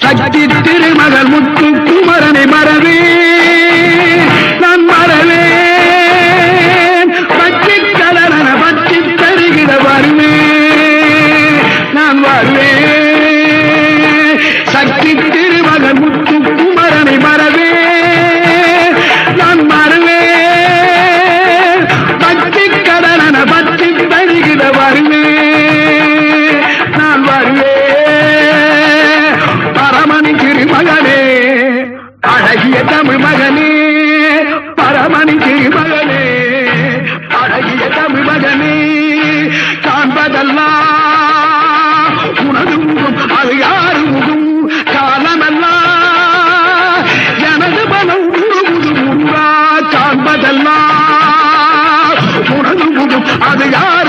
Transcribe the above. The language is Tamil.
சக்தி திருமகள் முத்து குமரனை மறவே நான் மறவே பச்சை கலரன பச்சை தருகிற வருவே நான் வருவே சக்தி திருமகள் முத்து குமரனை மறவே நான் மறவே பச்சை கலரன பச்சை தருகிற வருவே அழகிய தமிழ் மகனே பரமணி திருமகனே அழகிய தமிழ் மகனே காண்பதெல்லாம் உனது முகம் அது யாரு முகம் காலமெல்லாம் எனது மனம் உருவுது உருவா காண்பதெல்லாம் அது யாரு